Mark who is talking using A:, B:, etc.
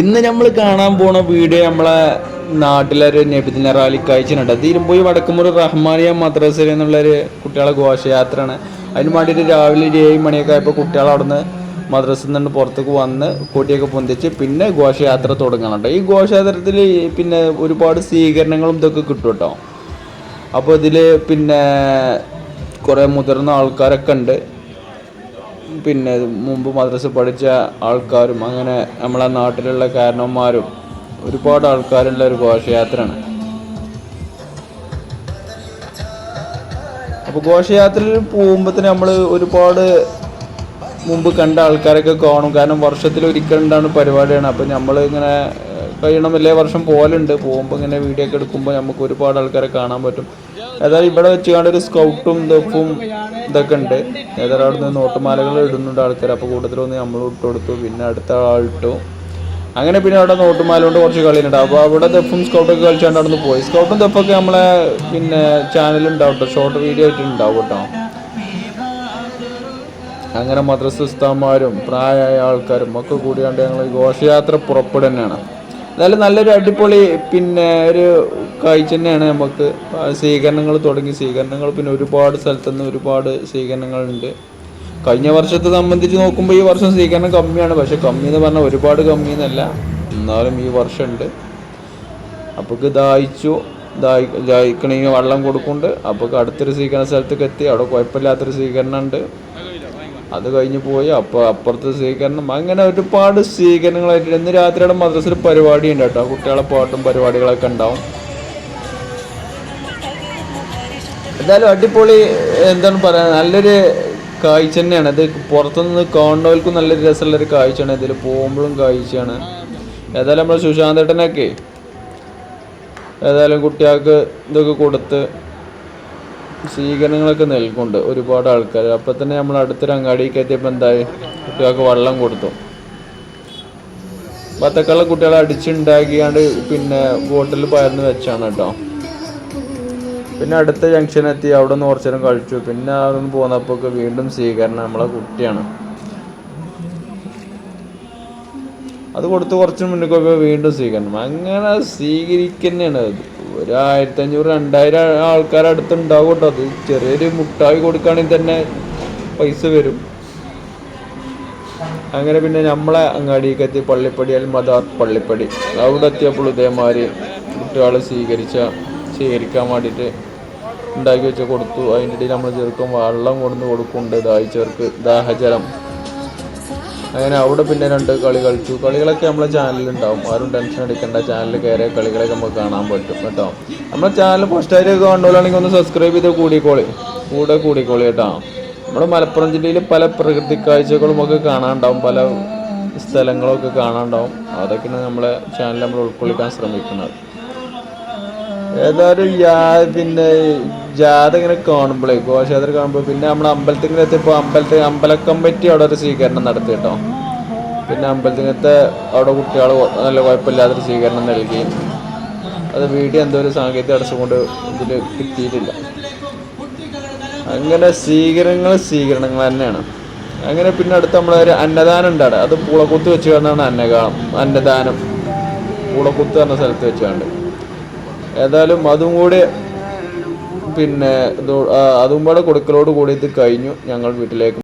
A: ഇന്ന് നമ്മൾ കാണാൻ പോണ വീഡിയോ നമ്മളെ നാട്ടിലൊരു നബിദിന റാലി കാഴ്ചയുണ്ട് തീരുമ്പോയി വടക്കുമുറി റഹ്മാനിയ മദ്രസയിൽ എന്നുള്ളൊരു കുട്ടികളെ ഘോഷയാത്രയാണ്. അതിന് വേണ്ടിയിട്ട് രാവിലെ ഒരു ഏഴ് മണിയൊക്കെ ആയപ്പോൾ കുട്ടികൾ അവിടുന്ന് മദ്രസയിൽ നിന്ന് പുറത്തേക്ക് വന്ന് കൊടിയൊക്കെ പൊന്തിച്ച് പിന്നെ ഘോഷയാത്ര തുടങ്ങാനുണ്ട് ഈ ഘോഷയാത്രത്തിൽ പിന്നെ ഒരുപാട് സ്വീകരണങ്ങളും ഇതൊക്കെ കിട്ടും കേട്ടോ അപ്പോൾ ഇതിൽ പിന്നെ കുറേ മുതിർന്ന ആൾക്കാരൊക്കെ ഉണ്ട്. പിന്നെ മുമ്പ് മദ്രസ പഠിച്ച ആൾക്കാരും അങ്ങനെ നമ്മളെ നാട്ടിലുള്ള കാരണവന്മാരും ഒരുപാട് ആൾക്കാരുള്ള ഒരു ഘോഷയാത്രയാണ്. അപ്പോൾ ഘോഷയാത്രയിൽ പോകുമ്പോൾ തന്നെ നമ്മൾ ഒരുപാട് മുമ്പ് കണ്ട ആൾക്കാരൊക്കെ കാണും. കാരണം വർഷത്തിൽ ഒരിക്കലുണ്ടാണ് പരിപാടിയാണ്. അപ്പോൾ നമ്മൾ ഇങ്ങനെ കഴിയണം. എല്ലാ വർഷം പോലുണ്ട് പോകുമ്പോൾ ഇങ്ങനെ വീഡിയോ ഒക്കെ എടുക്കുമ്പോൾ നമുക്ക് ഒരുപാട് ആൾക്കാരെ കാണാൻ പറ്റും. ഏതായാലും ഇവിടെ വെച്ച് കണ്ട ഒരു സ്കൗട്ടും ദഫും ഇതൊക്കെ ഉണ്ട്. ഏതായാലും അവിടെ നിന്ന് നോട്ടുമാലകൾ ഇടുന്നുണ്ട് ആൾക്കാർ അപ്പോൾ കൂടുതലൊന്ന് നമ്മൾ ഇട്ട് കൊടുത്തു. പിന്നെ അടുത്ത ആൾ ഇട്ടു. അങ്ങനെ പിന്നെ അവിടെ നോട്ടുമാല കൊണ്ട് കുറച്ച് കളിയുണ്ട്. അപ്പോൾ അവിടെ ദഫും സ്കൗട്ടൊക്കെ കളിച്ചാണ്ട് അവിടെ നിന്ന് പോയി. സ്കൗട്ടും ദഫൊക്കെ നമ്മളെ പിന്നെ ചാനലുണ്ടാവും കേട്ടോ ഷോർട്ട് വീഡിയോ ആയിട്ട് ഉണ്ടാവും കേട്ടോ അങ്ങനെ മദ്രസ ഉസ്താന്മാരും പ്രായമായ ആൾക്കാരും ഒക്കെ കൂടിയാണ്ട് ഞങ്ങൾ ഘോഷയാത്ര പുറപ്പെടുന്നതാണ്. എന്നാലും നല്ലൊരു അടിപൊളി പിന്നെ ഒരു കാഴ്ച തന്നെയാണ് നമുക്ക്. സ്വീകരണങ്ങൾ തുടങ്ങി. സ്വീകരണങ്ങൾ പിന്നെ ഒരുപാട് സ്ഥലത്തുനിന്ന് ഒരുപാട് സ്വീകരണങ്ങളുണ്ട്. കഴിഞ്ഞ വർഷത്തെ സംബന്ധിച്ച് നോക്കുമ്പോൾ ഈ വർഷം സ്വീകരണം കമ്മിയാണ്. പക്ഷെ കമ്മി എന്ന് പറഞ്ഞാൽ ഒരുപാട് കമ്മി എന്നല്ല എന്നാലും ഈ വർഷമുണ്ട്. അപ്പോൾ ദാഹിച്ചു. ദാഹി ദാഹിക്കണമെങ്കിൽ വെള്ളം കൊടുക്കുന്നുണ്ട്. അപ്പോൾ അടുത്തൊരു സ്വീകരണ സ്ഥലത്തേക്ക് എത്തി. അവിടെ കുഴപ്പമില്ലാത്തൊരു സ്വീകരണം ഉണ്ട് അത് കഴിഞ്ഞ് പോയി. അപ്പോൾ അപ്പുറത്തെ സ്വീകരണം. അങ്ങനെ ഒരുപാട് സ്വീകരണങ്ങളായിട്ട് ഇന്ന് രാത്രിയുടെ മദ്രസയിൽ പരിപാടി ഉണ്ട് കേട്ടോ. കുട്ടികളെ പാട്ടും പരിപാടികളൊക്കെ ഉണ്ടാവും. എന്തായാലും അടിപൊളി എന്താണ് പറയാ നല്ലൊരു കാഴ്ച തന്നെയാണ്. ഇത് പുറത്തുനിന്ന് കാണുന്നവർക്കും നല്ലൊരു രസമുള്ളൊരു കാഴ്ചയാണ്. ഇതിൽ പോകുമ്പോഴും കാഴ്ചയാണ്. ഏതായാലും നമ്മൾ സുശാന്തേട്ടനൊക്കെ ഏതായാലും കുട്ടികൾക്ക് ഇതൊക്കെ കൊടുത്ത് സ്വീകരണങ്ങളൊക്കെ നൽകുന്നുണ്ട് ഒരുപാട് ആൾക്കാർ. അപ്പം തന്നെ നമ്മൾ അടുത്തൊരു അങ്ങാടിക്ക് എത്തിയപ്പോൾ എന്തായി? കുട്ടികൾക്ക് വെള്ളം കൊടുത്തു. ബത്തക്കള്ള കുട്ടികളെ അടിച്ചുണ്ടാക്കിയാണ്ട് പിന്നെ ബോട്ടിൽ പയർന്ന് വെച്ചാണ് കേട്ടോ. പിന്നെ അടുത്ത ജംഗ്ഷൻ എത്തി അവിടെ നിന്ന് കുറച്ചു നേരം കഴിച്ചു. പിന്നെ അവിടെ നിന്ന് പോന്നപ്പോൾ വീണ്ടും സ്വീകരണം നമ്മളെ കുട്ടിയാണ്. അത് കൊടുത്ത് കുറച്ച് മുന്നേക്കൊക്കെ വീണ്ടും സ്വീകരണം. അങ്ങനെ സ്വീകരിക്കുന്നതാണ് അത്. ഒരു ആയിരത്തി അഞ്ഞൂറ് രണ്ടായിരം ആൾക്കാർ അടുത്തുണ്ടാവും കേട്ടോ അത്. ചെറിയൊരു മുട്ടായി കൊടുക്കുകയാണെങ്കിൽ തന്നെ പൈസ വരും. അങ്ങനെ പിന്നെ നമ്മളെ അങ്ങാടിക്ക് എത്തി. പള്ളിപ്പടി അല്ലെങ്കിൽ മദാർ പള്ളിപ്പടി. അവിടെ എത്തിയപ്പോൾ ഇതേമാതിരി കുട്ടികളെ സ്വീകരിച്ച സ്വീകരിക്കാൻ വേണ്ടിയിട്ട് ഉണ്ടാക്കി വെച്ച് കൊടുത്തു. അതിന്റെ ഇടയിൽ നമ്മൾ ചെറുക്കും വെള്ളം കൊണ്ടു കൊടുക്കുന്നുണ്ട്. ദാഹിച്ചവർക്ക് ദാഹജലം. അങ്ങനെ അവിടെ പിന്നെ രണ്ട് കളി കളിച്ചു. കളികളൊക്കെ നമ്മളെ ചാനലിലുണ്ടാവും ആരും ടെൻഷൻ അടിക്കേണ്ട. ചാനൽ കയറിയ കളികളൊക്കെ നമുക്ക് കാണാൻ പറ്റും കേട്ടോ. നമ്മളെ ചാനൽ ഫസ്റ്റായിട്ട് കണ്ടോളാണെങ്കിൽ ഒന്ന് സബ്സ്ക്രൈബ് ചെയ്ത് കൂടിക്കോളി. കൂടെ കൂടിക്കോളി കേട്ടോ. നമ്മുടെ മലപ്പുറം ജില്ലയിൽ പല പ്രകൃതി കാഴ്ചകളും ഒക്കെ കാണാനുണ്ടാവും. പല സ്ഥലങ്ങളൊക്കെ കാണാനുണ്ടാവും. അതൊക്കെയാണ് നമ്മളെ ചാനൽ നമ്മൾ ഉൾക്കൊള്ളിക്കാൻ ശ്രമിക്കുന്നത്. ഏതായാലും പിന്നെ ജാഥ ഇങ്ങനെ കാണുമ്പോഴേ ഘോഷയാത്ര കാണുമ്പോൾ പിന്നെ നമ്മൾ അമ്പലത്തിൽ എത്തിയപ്പോൾ അമ്പലത്തിൽ അമ്പലക്കമ്പറ്റി അവിടെ ഒരു സ്വീകരണം നടത്തി കേട്ടോ. പിന്നെ അമ്പലത്തിനകത്തെ അവിടെ കുട്ടികൾ നല്ല കുഴപ്പമില്ലാത്തൊരു സ്വീകരണം നൽകി. അത് വീഡിയോ എന്തോ ഒരു സാങ്കേതിക തടസ്സം കൊണ്ട് ഇതിൽ കിട്ടിയിട്ടില്ല. അങ്ങനെ സ്വീകരണങ്ങൾ സ്വീകരണങ്ങൾ തന്നെയാണ്. അങ്ങനെ പിന്നെ അടുത്ത് നമ്മളൊരു അന്നദാനം ഉണ്ട് അവിടെ. അത് പൂളക്കുത്ത് വെച്ച് കാണാണ് അന്നഗാനം അന്നദാനം. പൂളക്കുത്ത് പറഞ്ഞ സ്ഥലത്ത് വെച്ചാണ്ട് ഏതായാലും അതും കൂടി പിന്നെ അതും കൂടെ കൊടുക്കലോട് കൂടി ഇത് കഴിഞ്ഞു ഞങ്ങൾ വീട്ടിലേക്ക്